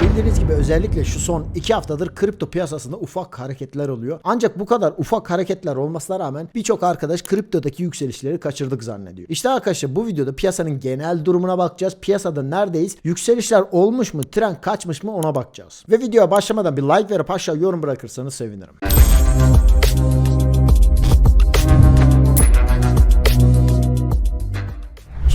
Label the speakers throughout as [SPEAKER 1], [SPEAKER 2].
[SPEAKER 1] Bildiğiniz gibi özellikle şu son 2 haftadır kripto piyasasında ufak hareketler oluyor. Ancak bu kadar ufak hareketler olmasına rağmen birçok arkadaş kriptodaki yükselişleri kaçırdık zannediyor. İşte arkadaşlar bu videoda piyasanın genel durumuna bakacağız. Piyasada neredeyiz? Yükselişler olmuş mu? Trend kaçmış mı? Ona bakacağız. Ve videoya başlamadan bir like verip aşağı yorum bırakırsanız sevinirim.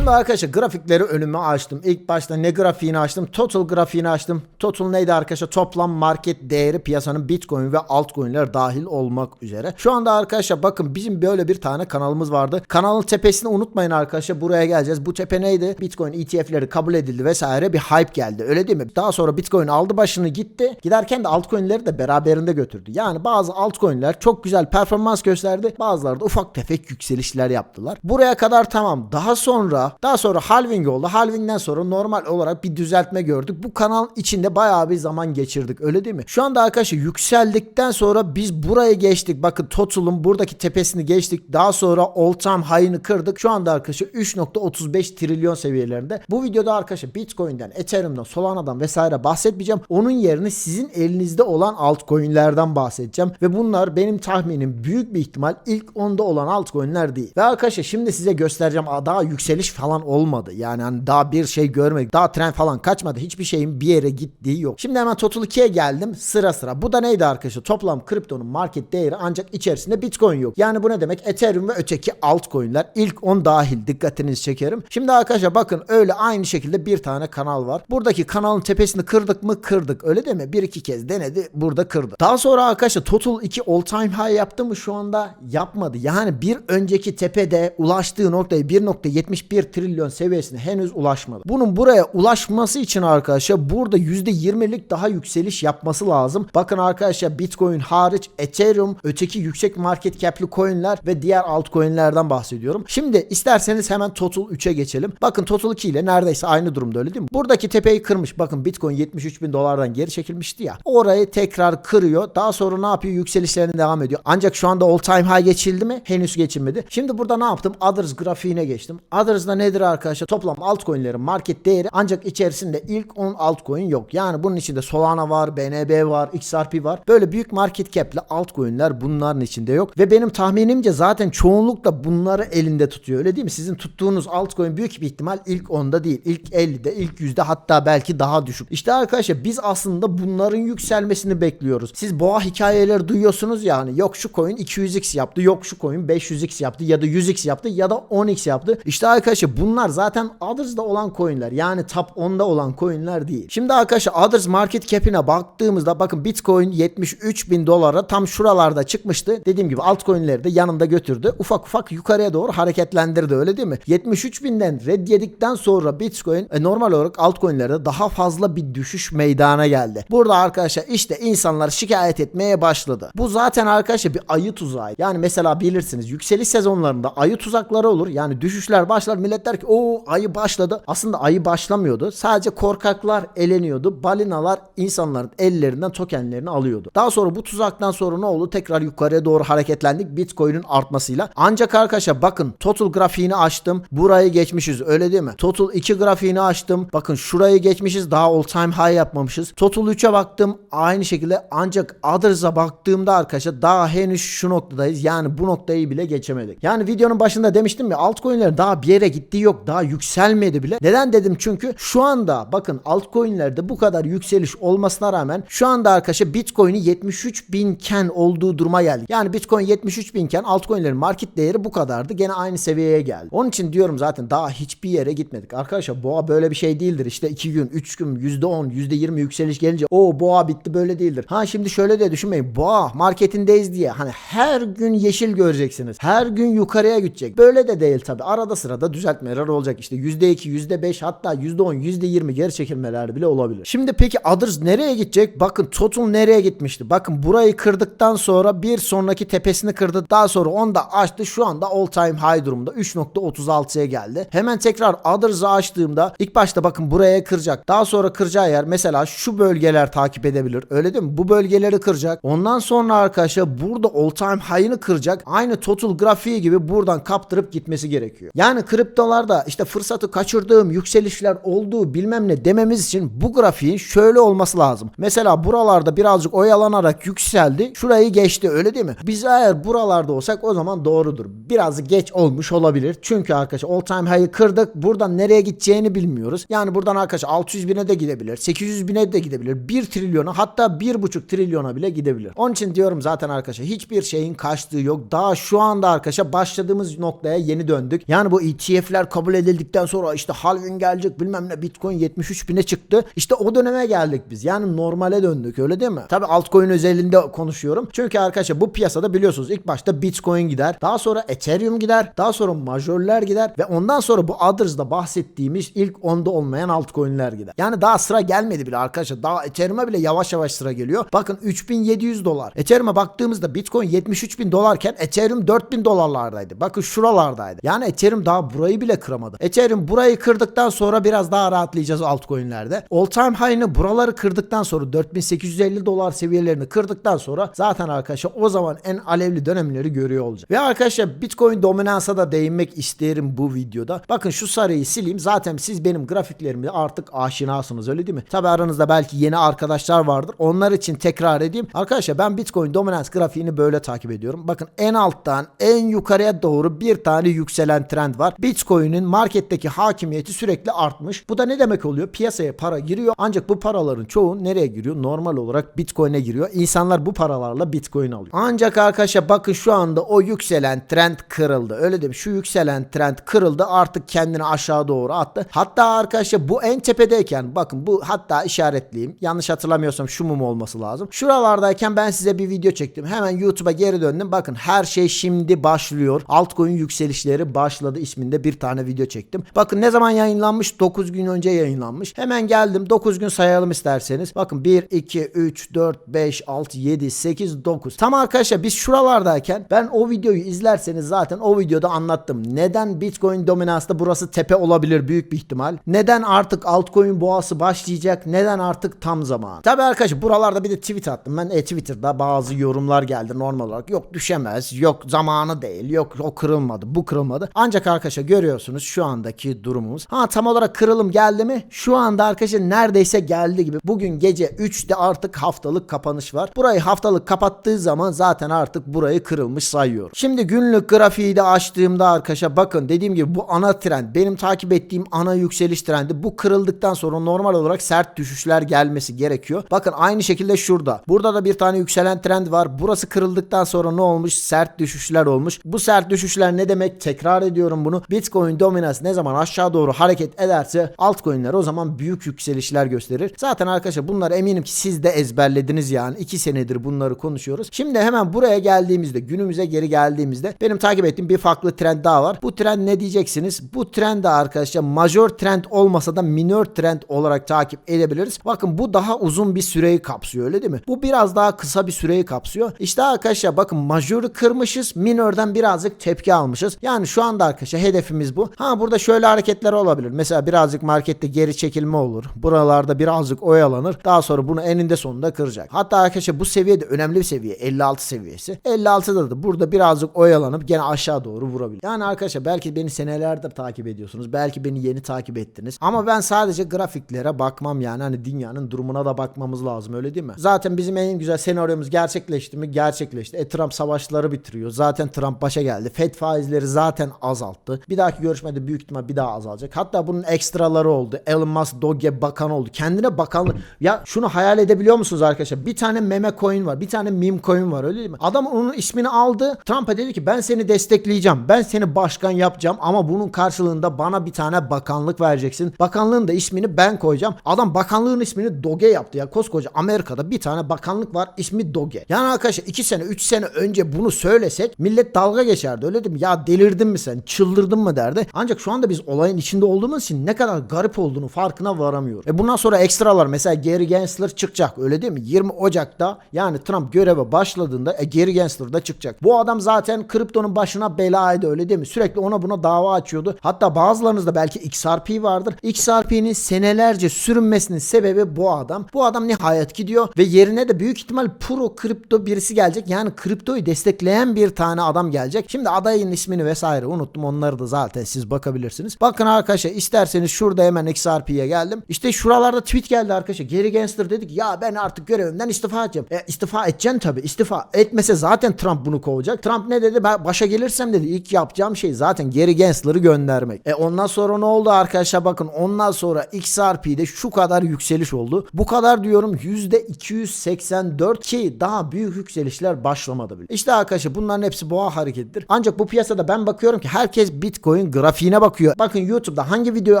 [SPEAKER 1] Şimdi arkadaşlar grafikleri önüme açtım. İlk başta ne grafiğini açtım? Total grafiğini açtım. Total neydi arkadaşlar? Toplam market değeri piyasanın Bitcoin ve altcoin'ler dahil olmak üzere. Şu anda arkadaşlar bakın bizim böyle bir tane kanalımız vardı. Kanalın tepesini unutmayın arkadaşlar. Buraya geleceğiz. Bu tepe neydi? Bitcoin ETF'leri kabul edildi vesaire bir hype geldi. Öyle değil mi? Daha sonra Bitcoin aldı başını gitti. Giderken de altcoin'leri de beraberinde götürdü. Yani bazı altcoin'ler çok güzel performans gösterdi. Bazıları da ufak tefek yükselişler yaptılar. Buraya kadar tamam. Daha sonra daha sonra halving oldu. Halvingden sonra normal olarak bir düzeltme gördük. Bu kanalın içinde bayağı bir zaman geçirdik. Öyle değil mi? Şu anda arkadaşlar yükseldikten sonra biz buraya geçtik. Bakın Total'ın buradaki tepesini geçtik. Daha sonra all time high'ını kırdık. Şu anda arkadaşlar 3.35 trilyon seviyelerinde. Bu videoda arkadaşlar Bitcoin'den, Ethereum'dan, Solana'dan vesaire bahsetmeyeceğim. Onun yerine sizin elinizde olan altcoin'lerden bahsedeceğim. Ve bunlar benim tahminim büyük bir ihtimal ilk 10'da olan altcoin'ler değil. Ve arkadaşlar şimdi size göstereceğim. Daha yükseliş falan olmadı. Yani hani daha bir şey görmedik. Daha trend falan kaçmadı. Hiçbir şeyin bir yere gittiği yok. Şimdi hemen Total 2'ye geldim. Sıra sıra. Bu da neydi arkadaşlar? Toplam kriptonun market değeri ancak içerisinde Bitcoin yok. Yani bu ne demek? Ethereum ve öteki altcoin'ler ilk 10 dahil. Dikkatinizi çekerim. Şimdi arkadaşlar bakın öyle aynı şekilde bir tane kanal var. Buradaki kanalın tepesini kırdık mı? Kırdık. Öyle değil mi? Bir iki kez denedi. Burada kırdı. Daha sonra arkadaşlar Total 2 all time high yaptı mı? Şu anda yapmadı. Yani bir önceki tepede ulaştığı noktayı 1.71 trilyon seviyesine henüz ulaşmadı. Bunun buraya ulaşması için arkadaşlar burada %20'lik daha yükseliş yapması lazım. Bakın arkadaşlar Bitcoin hariç Ethereum, öteki yüksek market cap'li coin'ler ve diğer altcoin'lerden bahsediyorum. Şimdi isterseniz hemen Total 3'e geçelim. Bakın Total 2 ile neredeyse aynı durumda öyle değil mi? Buradaki tepeyi kırmış. Bakın Bitcoin 73 bin dolardan geri çekilmişti ya. Orayı tekrar kırıyor. Daha sonra ne yapıyor? Yükselişlerine devam ediyor. Ancak şu anda all time high geçildi mi? Henüz geçilmedi. Şimdi burada ne yaptım? Others grafiğine geçtim. Others'da nedir arkadaşlar? Toplam altcoin'lerin market değeri ancak içerisinde ilk 10 altcoin yok. Yani bunun içinde Solana var, BNB var, XRP var. Böyle büyük market cap'li altcoin'ler bunların içinde yok. Ve benim tahminimce zaten çoğunlukla bunları elinde tutuyor. Öyle değil mi? Sizin tuttuğunuz altcoin büyük bir ihtimal ilk 10'da değil. ilk 50'de, ilk 100'de hatta belki daha düşük. İşte arkadaşlar biz aslında bunların yükselmesini bekliyoruz. Siz boğa hikayeleri duyuyorsunuz yani. Yok şu coin 200x yaptı, yok şu coin 500x yaptı ya da 100x yaptı ya da 10x yaptı. İşte arkadaşlar bunlar zaten Others'da olan coinler. Yani top 10'da olan coinler değil. Şimdi arkadaşlar Others market cap'ine baktığımızda bakın Bitcoin 73 bin dolara tam şuralarda çıkmıştı. Dediğim gibi altcoin'leri de yanında götürdü. Ufak ufak yukarıya doğru hareketlendirdi öyle değil mi? 73 binden red yedikten sonra Bitcoin e, normal olarak altcoin'lerde daha fazla bir düşüş meydana geldi. Burada arkadaşlar işte insanlar şikayet etmeye başladı. Bu zaten arkadaşlar bir ayı tuzağı. Yani mesela bilirsiniz yükseliş sezonlarında ayı tuzakları olur. Yani düşüşler başlar millet der ki o ayı başladı. Aslında ayı başlamıyordu. Sadece korkaklar eleniyordu. Balinalar insanların ellerinden tokenlerini alıyordu. Daha sonra bu tuzaktan sonra ne oldu? Tekrar yukarıya doğru hareketlendik Bitcoin'in artmasıyla. Ancak arkadaşlar bakın total grafiğini açtım. Burayı geçmişiz öyle değil mi? Total 2 grafiğini açtım. Bakın şurayı geçmişiz. Daha all time high yapmamışız. Total 3'e baktım. Aynı şekilde ancak Others'a baktığımda arkadaşlar daha henüz şu noktadayız. Yani bu noktayı bile geçemedik. Yani videonun başında demiştim ya altcoin'lerin daha bir yere gittiği yok. Daha yükselmedi bile. Neden dedim? Çünkü şu anda bakın altcoin'lerde bu kadar yükseliş olmasına rağmen şu anda arkadaşlar Bitcoin'i 73 binken olduğu duruma geldik. Yani Bitcoin 73 binken altcoin'lerin market değeri bu kadardı. Gene aynı seviyeye geldi. Onun için diyorum zaten daha hiçbir yere gitmedik. Arkadaşlar boğa böyle bir şey değildir. İşte 2 gün, 3 gün, %10, %20 yükseliş gelince o boğa bitti böyle değildir. Ha şimdi şöyle de düşünmeyin. Boğa marketindeyiz diye hani her gün yeşil göreceksiniz. Her gün yukarıya gidecek. Böyle de değil tabi. Arada sırada düzeltmeler olacak. İşte %2, %5 hatta %10, %20 geri çekilmeler bile olabilir. Şimdi peki Others nereye gidecek? Bakın Total nereye gitmişti? Bakın burayı kırdıktan sonra bir sonraki tepesini kırdı. Daha sonra onu da açtı. Şu anda all time high durumda. 3.36'ya geldi. Hemen tekrar Others'ı açtığımda ilk başta bakın buraya kıracak. Daha sonra kıracağı yer mesela şu bölgeler takip edebilir. Öyle değil mi? Bu bölgeleri kıracak. Ondan sonra arkadaşlar burada all time high'ını kıracak. Aynı total grafiği gibi buradan kaptırıp gitmesi gerekiyor. Yani kripto kriptolarda işte fırsatı kaçırdığım yükselişler olduğu bilmem ne dememiz için bu grafiğin şöyle olması lazım. Mesela buralarda birazcık oyalanarak yükseldi. Şurayı geçti öyle değil mi? Biz eğer buralarda olsak o zaman doğrudur. Biraz geç olmuş olabilir. Çünkü arkadaşlar all time high'ı kırdık. Buradan nereye gideceğini bilmiyoruz. Yani buradan arkadaşlar 600 bine de gidebilir. 800 bine de gidebilir. 1 trilyona hatta 1,5 trilyona bile gidebilir. Onun için diyorum zaten arkadaşlar hiçbir şeyin kaçtığı yok. Daha şu anda arkadaşlar başladığımız noktaya yeni döndük. Yani bu ETF'ler kabul edildikten sonra işte halving gelecek bilmem ne Bitcoin 73 bine çıktı. İşte o döneme geldik biz. Yani normale döndük öyle değil mi? Tabi altcoin özelinde konuşuyorum. Çünkü arkadaşlar bu piyasada biliyorsunuz ilk başta Bitcoin gider. Daha sonra Ethereum gider. Daha sonra majörler gider. Ve ondan sonra bu Others'da bahsettiğimiz ilk onda olmayan altcoin'ler gider. Yani daha sıra gelmedi bile arkadaşlar. Daha Ethereum'a bile yavaş yavaş sıra geliyor. Bakın 3700 dolar. Ethereum'a baktığımızda Bitcoin 73 bin dolarken Ethereum 4000 dolarlardaydı. Bakın şuralardaydı. Yani Ethereum daha burayı bile kıramadı. Ethereum burayı kırdıktan sonra biraz daha rahatlayacağız altcoin'lerde. All time high'ını buraları kırdıktan sonra 4850 dolar seviyelerini kırdıktan sonra zaten arkadaşlar o zaman en alevli dönemleri görüyor olacak. Ve arkadaşlar Bitcoin dominansa da değinmek isterim bu videoda. Bakın şu sarıyı sileyim. Zaten siz benim grafiklerime artık aşinasınız öyle değil mi? Tabi aranızda belki yeni arkadaşlar vardır. Onlar için tekrar edeyim. Arkadaşlar ben Bitcoin dominans grafiğini böyle takip ediyorum. Bakın en alttan en yukarıya doğru bir tane yükselen trend var. Bitcoin'in marketteki hakimiyeti sürekli artmış. Bu da ne demek oluyor? Piyasaya para giriyor. Ancak bu paraların çoğu nereye giriyor? Normal olarak Bitcoin'e giriyor. İnsanlar bu paralarla Bitcoin alıyor. Ancak arkadaşlar bakın şu anda o yükselen trend kırıldı. Öyle değil mi? Şu yükselen trend kırıldı. Artık kendini aşağı doğru attı. Hatta arkadaşlar bu en tepedeyken bakın bu hatta işaretleyeyim. Yanlış hatırlamıyorsam şu mum olması lazım. Şuralardayken ben size bir video çektim. Hemen YouTube'a geri döndüm. Bakın her şey şimdi başlıyor. Altcoin yükselişleri başladı isminde bir tane video çektim. Bakın ne zaman yayınlanmış? 9 gün önce yayınlanmış. Hemen geldim 9 gün sayalım isterseniz. Bakın 1, 2, 3, 4, 5, 6, 7, 8, 9. Tam arkadaşlar biz şuralardayken ben o videoyu izlerseniz zaten o videoda anlattım. Neden Bitcoin dominansta burası tepe olabilir büyük bir ihtimal. Neden artık altcoin boğası başlayacak. Neden artık tam zaman. Tabi arkadaşlar buralarda bir de tweet attım. Ben e, Twitter'da bazı yorumlar geldi normal olarak. Yok düşemez. Yok zamanı değil. Yok o kırılmadı. Bu kırılmadı. Ancak arkadaşlar görüyorsunuz şu andaki durumumuz. Ha tam olarak kırılım geldi mi? Şu anda arkadaşlar neredeyse geldi gibi. Bugün gece 3'te artık haftalık kapanış var. Burayı haftalık kapattığı zaman zaten artık burayı kırılmış sayıyorum. Şimdi günlük grafiği de açtığımda arkadaşlar bakın dediğim gibi bu ana trend benim takip ettiğim ana yükseliş trendi bu kırıldıktan sonra normal olarak sert düşüşler gelmesi gerekiyor. Bakın aynı şekilde şurada. Burada da bir tane yükselen trend var. Burası kırıldıktan sonra ne olmuş? Sert düşüşler olmuş. Bu sert düşüşler ne demek? Tekrar ediyorum bunu. Bitcoin dominans ne zaman aşağı doğru hareket ederse altcoin'ler o zaman büyük yükselişler gösterir. Zaten arkadaşlar bunlar eminim ki siz de ezberlediniz yani. 2 senedir bunları konuşuyoruz. Şimdi hemen buraya geldiğimizde günümüze geri geldiğimizde benim takip ettiğim bir farklı trend daha var. Bu trend ne diyeceksiniz? Bu trend de arkadaşlar majör trend olmasa da minör trend olarak takip edebiliriz. Bakın bu daha uzun bir süreyi kapsıyor öyle değil mi? Bu biraz daha kısa bir süreyi kapsıyor. İşte arkadaşlar bakın majörü kırmışız. Minörden birazcık tepki almışız. Yani şu anda arkadaşlar hedefimiz bu. Ha burada şöyle hareketler olabilir. Mesela birazcık markette geri çekilme olur. Buralarda birazcık oyalanır. Daha sonra bunu eninde sonunda kıracak. Hatta arkadaşlar bu seviye de önemli bir seviye. 56 seviyesi. 56'da da burada birazcık oyalanıp gene aşağı doğru vurabilir. Yani arkadaşlar belki beni senelerdir takip ediyorsunuz. Belki beni yeni takip ettiniz. Ama ben sadece grafiklere bakmam yani. Hani dünyanın durumuna da bakmamız lazım öyle değil mi? Zaten bizim en güzel senaryomuz gerçekleşti mi? Gerçekleşti. E Trump savaşları bitiriyor. Zaten Trump başa geldi. Fed faizleri zaten azalttı. Bir dahaki görüşmede büyük ihtimal bir daha azalacak. Hatta bunun ekstraları oldu. Elon Musk Doge bakan oldu. Kendine bakanlık. Ya şunu hayal edebiliyor musunuz arkadaşlar? Bir tane meme coin var. Bir tane meme coin var öyle değil mi? Adam onun ismini aldı. Trump'a dedi ki ben seni destekleyeceğim. Ben seni başkan yapacağım ama bunun karşılığında bana bir tane bakanlık vereceksin. Bakanlığın da ismini ben koyacağım. Adam bakanlığın ismini Doge yaptı ya. Koskoca Amerika'da bir tane bakanlık var. ismi Doge. Yani arkadaşlar 2 sene 3 sene önce bunu söylesek millet dalga geçerdi öyle değil mi? Ya delirdin mi sen? Çıldırdın mı derdi. Ancak şu anda biz olayın içinde olduğumuz için ne kadar garip olduğunu farkına varamıyor. E bundan sonra ekstralar mesela Gary Gensler çıkacak öyle değil mi? 20 Ocak'ta yani Trump göreve başladığında e, Gary Gensler da çıkacak. Bu adam zaten kriptonun başına belaydı öyle değil mi? Sürekli ona buna dava açıyordu. Hatta bazılarınızda belki XRP vardır. XRP'nin senelerce sürünmesinin sebebi bu adam. Bu adam nihayet gidiyor ve yerine de büyük ihtimal pro kripto birisi gelecek. Yani kriptoyu destekleyen bir tane adam gelecek. Şimdi adayın ismini vesaire unuttum. Onları da zaten zaten siz bakabilirsiniz. Bakın arkadaşlar isterseniz şurada hemen XRP'ye geldim. İşte şuralarda tweet geldi arkadaşlar. Gary Gensler dedik ya ben artık görevimden istifa edeceğim. E, istifa edeceksin tabii. İstifa etmese zaten Trump bunu kovacak. Trump ne dedi? Ben başa gelirsem dedi ilk yapacağım şey zaten Gary Gensler'ı göndermek. E ondan sonra ne oldu arkadaşlar bakın ondan sonra XRP'de şu kadar yükseliş oldu. Bu kadar diyorum %284 ki daha büyük yükselişler başlamadı bile. İşte arkadaşlar bunların hepsi boğa hareketidir. Ancak bu piyasada ben bakıyorum ki herkes Bitcoin grafiğine bakıyor. Bakın YouTube'da hangi videoyu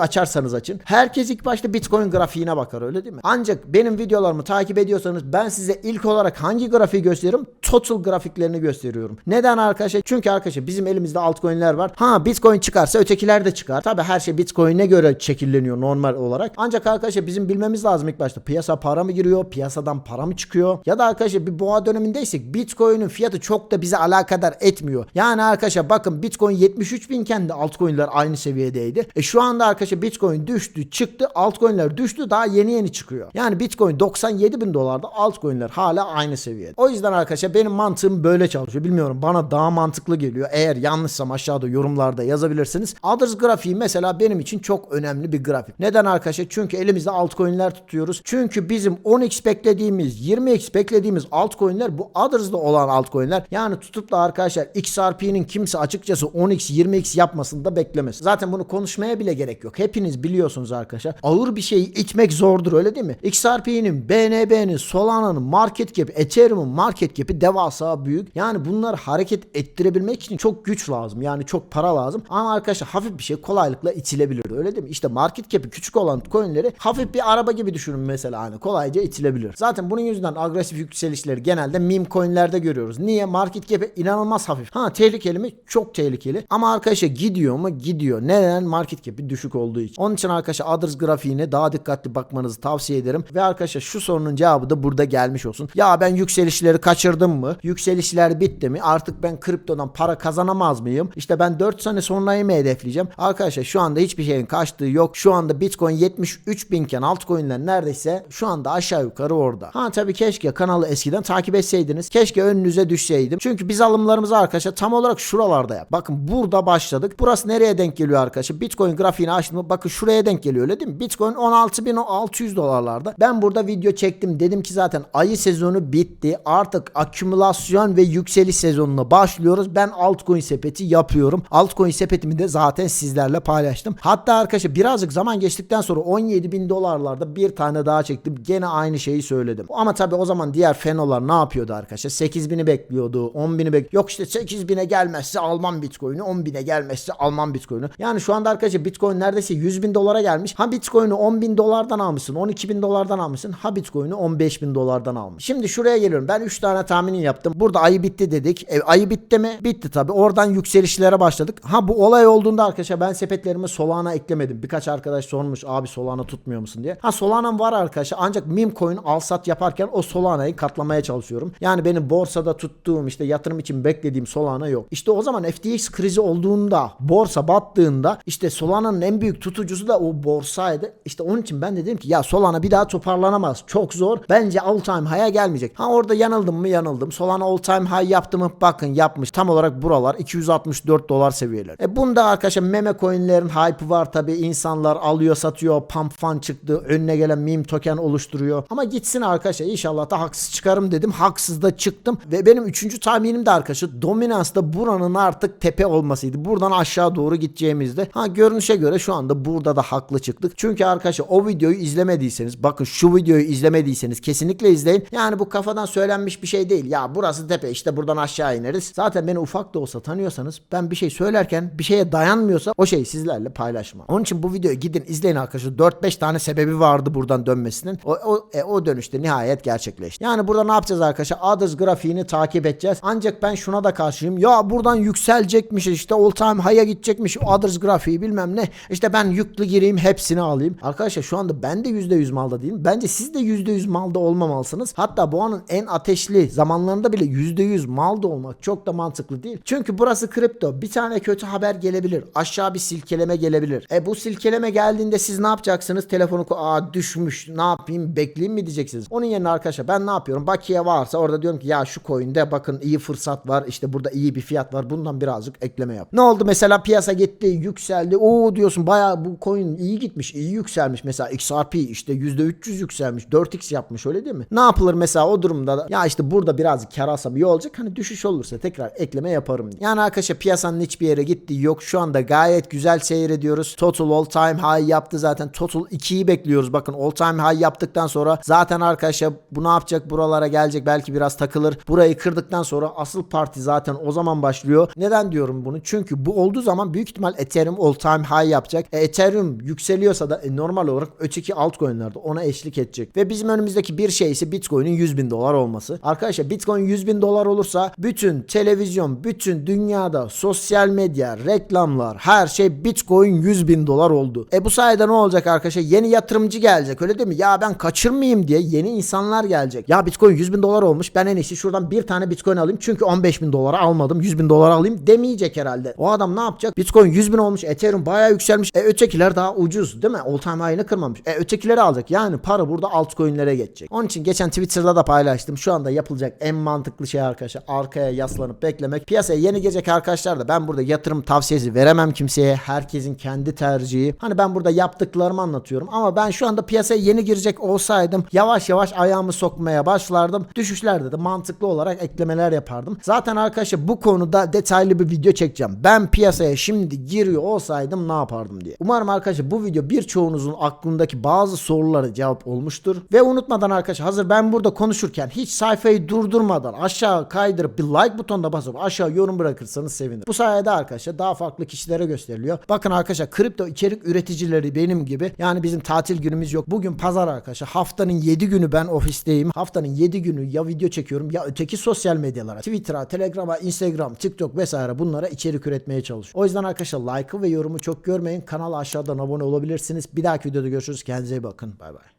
[SPEAKER 1] açarsanız açın. Herkes ilk başta Bitcoin grafiğine bakar öyle değil mi? Ancak benim videolarımı takip ediyorsanız ben size ilk olarak hangi grafiği gösteriyorum? Total grafiklerini gösteriyorum. Neden arkadaşlar? Çünkü arkadaşlar bizim elimizde altcoin'ler var. Ha Bitcoin çıkarsa ötekiler de çıkar. Tabi her şey Bitcoin'e göre şekilleniyor normal olarak. Ancak arkadaşlar bizim bilmemiz lazım ilk başta. Piyasa para mı giriyor? Piyasadan para mı çıkıyor? Ya da arkadaşlar bir boğa dönemindeysek Bitcoin'in fiyatı çok da bize alakadar etmiyor. Yani arkadaşlar bakın Bitcoin 73 binken de altcoin'ler aynı seviyedeydi. E şu anda arkadaşlar Bitcoin düştü çıktı altcoin'ler düştü daha yeni yeni çıkıyor. Yani Bitcoin 97 bin dolarda altcoin'ler hala aynı seviyede. O yüzden arkadaşlar benim mantığım böyle çalışıyor. Bilmiyorum bana daha mantıklı geliyor. Eğer yanlışsam aşağıda yorumlarda yazabilirsiniz. Others grafiği mesela benim için çok önemli bir grafik. Neden arkadaşlar? Çünkü elimizde altcoin'ler tutuyoruz. Çünkü bizim 10x beklediğimiz 20x beklediğimiz altcoin'ler bu Others'da olan altcoin'ler. Yani tutup da arkadaşlar XRP'nin kimse açıkçası 10x 20x yapmasını da beklemez. Zaten bunu konuşmaya bile gerek yok. Hepiniz biliyorsunuz arkadaşlar. Ağır bir şeyi itmek zordur öyle değil mi? XRP'nin, BNB'nin, Solana'nın market cap'i, Ethereum'un market cap'i devasa büyük. Yani bunları hareket ettirebilmek için çok güç lazım. Yani çok para lazım. Ama arkadaşlar hafif bir şey kolaylıkla itilebilir. Öyle değil mi? İşte market cap'i küçük olan coinleri hafif bir araba gibi düşünün mesela hani kolayca itilebilir. Zaten bunun yüzünden agresif yükselişleri genelde meme coinlerde görüyoruz. Niye? Market cap'i inanılmaz hafif. Ha tehlikeli mi? Çok tehlikeli. Ama arkadaşlar gidiyor mu? Gidiyor. Neden? Market cap'i düşük olduğu için. Onun için arkadaşlar Others grafiğine daha dikkatli bakmanızı tavsiye ederim. Ve arkadaşlar şu sorunun cevabı da burada gelmiş olsun. Ya ben yükselişleri kaçırdım mı? Yükselişler bitti mi? Artık ben kriptodan para kazanamaz mıyım? İşte ben 4 sene sonrayı mı hedefleyeceğim? Arkadaşlar şu anda hiçbir şeyin kaçtığı yok. Şu anda Bitcoin 73 binken altcoin'ler neredeyse şu anda aşağı yukarı orada. Ha tabii keşke kanalı eskiden takip etseydiniz. Keşke önünüze düşseydim. Çünkü biz alımlarımızı arkadaşlar tam olarak şuralarda yap. Bakın burada başladık. Burası nereye denk geliyor arkadaşlar? Bitcoin grafiğini açtım? Bakın şuraya denk geliyor öyle değil mi? Bitcoin 16.600 dolarlarda. Ben burada video çektim. Dedim ki zaten ayı sezonu bitti. Artık akümülasyon ve yükseliş sezonuna başlıyoruz. Ben altcoin sepeti yapıyorum. Altcoin sepetimi de zaten sizlerle paylaştım. Hatta arkadaşlar birazcık zaman geçtikten sonra 17 bin dolarlarda bir tane daha çektim. Gene aynı şeyi söyledim. Ama tabii o zaman diğer fenolar ne yapıyordu arkadaşlar? 8 bini bekliyordu. 10 bini bek Yok işte 8 bine gelmezse almam bitcoin'i. 10 bine gelmezse almam bitcoin'i. Yani şu anda arkadaşlar bitcoin neredeyse 100 bin dolara gelmiş. Ha bitcoin'i 10 bin dolardan almışsın. 12 bin dolardan almışsın. Ha bitcoin'i 15 bin dolardan almış. Şimdi şuraya geliyorum. Ben 3 tane tahmini yaptım. Burada ayı bitti dedik. E, ayı bitti mi? Bitti tabii. Oradan yükselişlere başladık. Ha bu olay olduğunda arkadaşlar ben sepetlerime Solana eklemedim. Birkaç arkadaş sormuş abi Solana tutmuyor musun diye. Ha Solana'm var arkadaşlar. Ancak meme coin al sat yaparken o Solana'yı katlamaya çalışıyorum. Yani benim borsada tuttuğum işte yatırım için beklediğim Solana yok. İşte o zaman FTX krizi olduğunda borsa battığında işte Solana'nın en büyük tutucusu da o borsaydı. İşte onun için ben de dedim ki ya Solana bir daha toparlanamaz. Çok zor. Bence all time high'a gelmeyecek. Ha orada yanıldım mı yanıldım. Solana all time high yaptı mı? Bakın yapmış. Tam olarak buralar 264 dolar seviyeler. E bunda arkadaşlar meme coinlerin hype'ı var tabi. insanlar alıyor satıyor. Pump fan çıktı. Önüne gelen meme token oluşturuyor. Ama gitsin arkadaşlar inşallah da haksız çıkarım dedim. Haksız da çıktım. Ve benim üçüncü tahminim de arkadaşlar dominansta buranın artık tepe olmasıydı. Buradan aşağı doğru gideceğimizde. Ha görünüşe göre şu anda burada da haklı çıktık. Çünkü arkadaşlar o videoyu izlemediyseniz bakın şu videoyu izlemediyseniz kesinlikle izleyin. Yani bu kafadan söylenmiş bir şey değil. Ya burası tepe işte buradan aşağı ineriz. Zaten beni ufak da olsa tanıyorsanız ben bir şey söylerken bir şeye dayanmıyorsa o şeyi sizlerle paylaşmam. Onun için bu videoyu gidin izleyin arkadaşlar. 4-5 tane sebebi vardı buradan dönmesinin. O, o, e, o dönüşte nihayet gerçekleşti. Yani burada ne yapacağız arkadaşlar? Others grafiğini takip edeceğiz. Ancak ben şuna da karşıyım. Ya buradan yükselecekmiş işte all time high'a gidecekmiş. Others grafiği bilmem ne. İşte ben yüklü gireyim hepsini alayım. Arkadaşlar şu anda ben de %100 malda değilim. Bence siz de %100 malda olmamalısınız. Hatta boğanın en ateşli zamanlarında bile %100 malda olmak çok da mantıklı değil. Çünkü burası kripto. Bir tane kötü haber gelebilir. Aşağı bir silkeleme gelebilir. E bu silkeleme geldiğinde siz ne yapacaksınız? Telefonu aa düşmüş ne yapayım bekleyeyim mi diyeceksiniz. Onun yerine arkadaşlar ben ne yapıyorum? Bakiye varsa orada diyorum ki ya şu coin'de bakın iyi fırsat var. İşte burada iyi bir fiyat var. Bundan birazcık ekleme yap. Ne oldu mesela piyasa gitti yükseldi. Oo diyorsun bayağı bu coin iyi gitmiş iyi yükselmiş. Mesela XRP işte %300 yükselmiş 4x yapmış öyle değil mi? Ne yapılır mesela o durumda da ya işte burada birazcık kar alsam iyi olacak. Hani düşüş olursa tekrar ekleme yaparım. diye. Yani arkadaşlar piyasanın hiçbir yere gittiği yok. Şu anda gayet güzel seyrediyoruz. Total all time high yaptı zaten. Total 2'yi bekliyoruz. Bakın all time high yaptıktan sonra zaten arkadaşlar bu ne yapacak? Buralara gelecek. Belki biraz takılır. Burayı kırdıktan sonra asıl parti zaten o zaman başlıyor. Neden diyorum bunu? Çünkü bu olduğu zaman büyük ihtimal Ethereum all time high yapacak. E, Ethereum yükseliyorsa da e, normal olarak öteki altcoin'lerde ona eşlik edecek. Ve bizim önümüzdeki bir şey ise Bitcoin'in 100 bin dolar olması. Arkadaşlar Bitcoin 100 bin dolar olursa bütün televizyon, bütün dünyada sosyal medya, reklamlar, her şey Bitcoin 100 bin dolar oldu. E bu sayede ne olacak arkadaşlar? Yeni yatırımcı gelecek öyle değil mi? Ya ben kaçırmayayım diye yeni insanlar gelecek. Ya Bitcoin 100 bin dolar olmuş ben en iyisi şuradan bir tane Bitcoin alayım çünkü 15 bin dolara almadım 100 bin dolara alayım demeyecek herhalde. O adam ne yapacak? Bitcoin 100 bin olmuş Ethereum bayağı yükselmiş. E ötekiler daha ucuz değil mi? All time high'ını kırmamış. E ötekileri alacak. Yani para burada altcoin'lere geçecek. Onun için geçen Twitter'da da paylaştım. Şu anda yapılacak en mantıklı şey arkadaşlar arkaya yaslanıp beklemek. Piyasaya yeni gelecek arkadaşlar da ben burada yatırım tavsiyesi veremem kimseye. Herkesin kendi tercihi. Hani ben burada yaptıklarımı anlatıyorum ama ben şu anda piyasaya yeni girecek olsaydım yavaş yavaş ayağımı sokmaya başlardım. Düşüşlerde de mantıklı olarak eklemeler yapardım. Zaten arkadaşlar bu konuda detaylı bir video çekeceğim. Ben piyasaya şimdi giriyor olsaydım ne yapardım diye. Umarım arkadaşlar bu video birçoğunuzun aklındaki bazı sorulara cevap olmuştur. Ve unutmadan arkadaşlar hazır ben burada konuşurken hiç sayfayı durdurmadan aşağı kaydırıp bir like butonuna basıp aşağı yorum bırakırsanız sevinirim. Bu sayede arkadaşlar daha farklı kişilere gösteriliyor. Bakın arkadaşlar kripto içerik üreticileri benim gibi yani bizim tatil günümüz yok. Bugün pazar arkadaşlar haftanın 7 günü ben ofisteyim. Haftanın 7 günü ya video çekiyorum ya öteki sosyal medyalara Twitter'a, Telegram'a, Instagram, TikTok vesaire bunlara içerik üretmeye çalışıyorum. O yüzden arkadaşlar like'ı ve yorumu çok görmeyin. Kanala aşağıdan abone olabilirsiniz. Bir dahaki videoda görüşürüz. Kendinize iyi bakın. Bay bay.